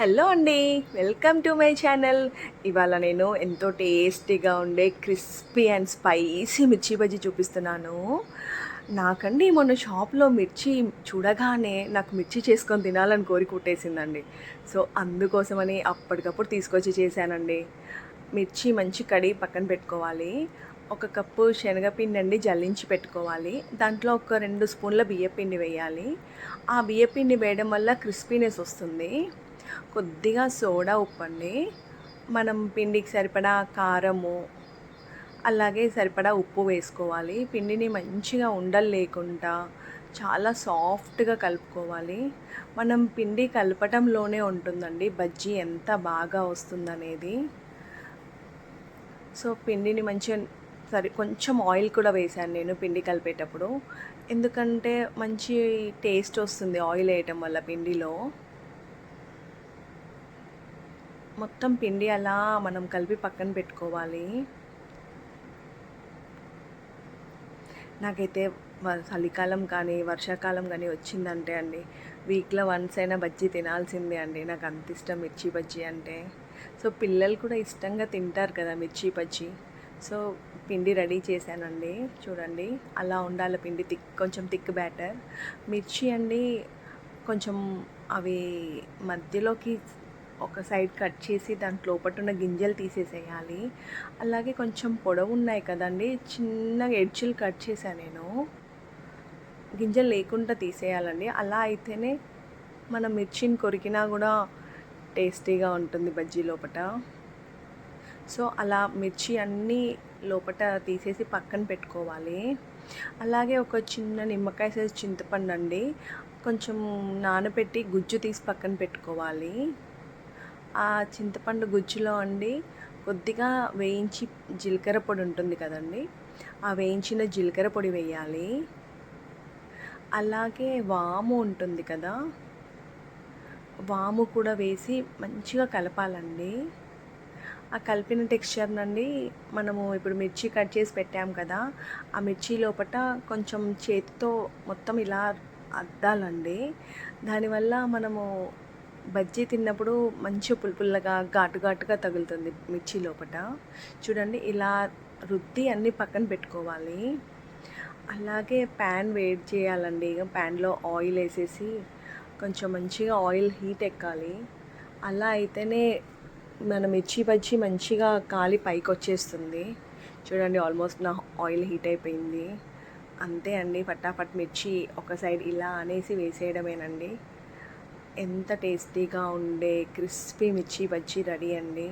Hello అండి welcome to my channel. ఇవాళ నేను ఎంతో టేస్టీగా ఉండే క్రిస్పీ అండ్ స్పైసీ మిర్చి బజ్జీ చూపిస్తున్నాను. నాకండి మొన్న షాప్లో మిర్చి చూడగానే నాకు మిర్చి చేసుకొని తినాలని కోరి కుట్టేసిందండి. సో అందుకోసమని అప్పటికప్పుడు తీసుకొచ్చి చేశానండి. మిర్చి మంచి కడిగి పక్కన పెట్టుకోవాలి. ఒక కప్పు శనగపిండి అండి జల్లించి పెట్టుకోవాలి. దాంట్లో ఒక రెండు స్పూన్ల బియ్యపిండి వేయాలి. ఆ బియ్యపిండి వేయడం వల్ల క్రిస్పీనెస్ వస్తుంది. కొద్దిగా సోడా ఉప్పు అండి మనం పిండికి సరిపడా కారము అలాగే సరిపడా ఉప్పు వేసుకోవాలి. పిండిని మంచిగా ఉండలు లేకుండా చాలా సాఫ్ట్గా కలుపుకోవాలి. మనం పిండి కలపటంలోనే ఉంటుందండి బజ్జీ ఎంత బాగా వస్తుందనేది. సో పిండిని మంచిగా సరే కొంచెం ఆయిల్ కూడా వేశాను నేను పిండి కలిపేటప్పుడు. ఎందుకంటే మంచి టేస్ట్ వస్తుంది ఆయిల్ వేయటం వల్ల పిండిలో. మొత్తం పిండి అలా మనం కలిపి పక్కన పెట్టుకోవాలి. నాకైతే వ- చలికాలం కానీ వర్షాకాలం కానీ వచ్చిందంటే అండి వీక్లో వన్స్ అయినా బజ్జీ తినాల్సిందే అండి. నాకు అంత ఇష్టం మిర్చి బజ్జీ అంటే. సో పిల్లలు కూడా ఇష్టంగా తింటారు కదా మిర్చి బజ్జీ. సో పిండి రెడీ చేశానండి. చూడండి అలా ఉండాలి పిండి థిక్ కొంచెం థిక్ బ్యాటర్. మిర్చి అండి కొంచెం అవి మధ్యలోకి ఒక సైడ్ కట్ చేసి దాంట్లో ఉన్న గింజలు తీసేసేయాలి. అలాగే కొంచెం పొడవు ఉన్నాయి కదండి చిన్నగా ఎడ్జులు కట్ చేశాను నేను. గింజలు లేకుండా తీసేయాలండి. అలా అయితేనే మనం మిర్చిని కొరికినా కూడా టేస్టీగా ఉంటుంది బజ్జీ లోపట. సో అలా మిర్చి అన్నీ లోపట తీసేసి పక్కన పెట్టుకోవాలి. అలాగే ఒక చిన్న నిమ్మకాయ సైజ్ చింతపండు అండి కొంచెం నానబెట్టి గుజ్జు తీసి పక్కన పెట్టుకోవాలి. ఆ చింతపండు గుజ్జులో అండి కొద్దిగా వేయించి జీలకర్ర పొడి ఉంటుంది కదండి ఆ వేయించిన జీలకర్ర పొడి వేయాలి. అలాగే వాము ఉంటుంది కదా వాము కూడా వేసి మంచిగా కలపాలండి. ఆ కలిపిన టెక్స్చర్ నుండి మనము ఇప్పుడు మిర్చి కట్ చేసి పెట్టాం కదా ఆ మిర్చి లోపట కొంచెం చేతితో మొత్తం ఇలా అద్దాలండి. దానివల్ల మనము బజ్జీ తిన్నప్పుడు మంచి పులుపుల్లగా ఘాటు ఘాటుగా తగులుతుంది మిర్చి లోపట. చూడండి ఇలా రుద్ది అన్నీ పక్కన పెట్టుకోవాలి. అలాగే ప్యాన్ వేడి చేయాలండి. ప్యాన్లో ఆయిల్ వేసేసి కొంచెం మంచిగా ఆయిల్ హీట్ ఎక్కాలి. అలా అయితేనే మన మిర్చి బజ్జి మంచిగా కాలి పైకి వచ్చేస్తుంది. చూడండి ఆల్మోస్ట్ నా ఆయిల్ హీట్ అయిపోయింది. అంతే అండి ఫటాఫట్ మిర్చి ఒక సైడ్ ఇలా అనేసి వేసేయడమేనండి. ఎంత టేస్టీగా ఉండే క్రిస్పీ మిర్చి బజ్జీ రెడీ అండి.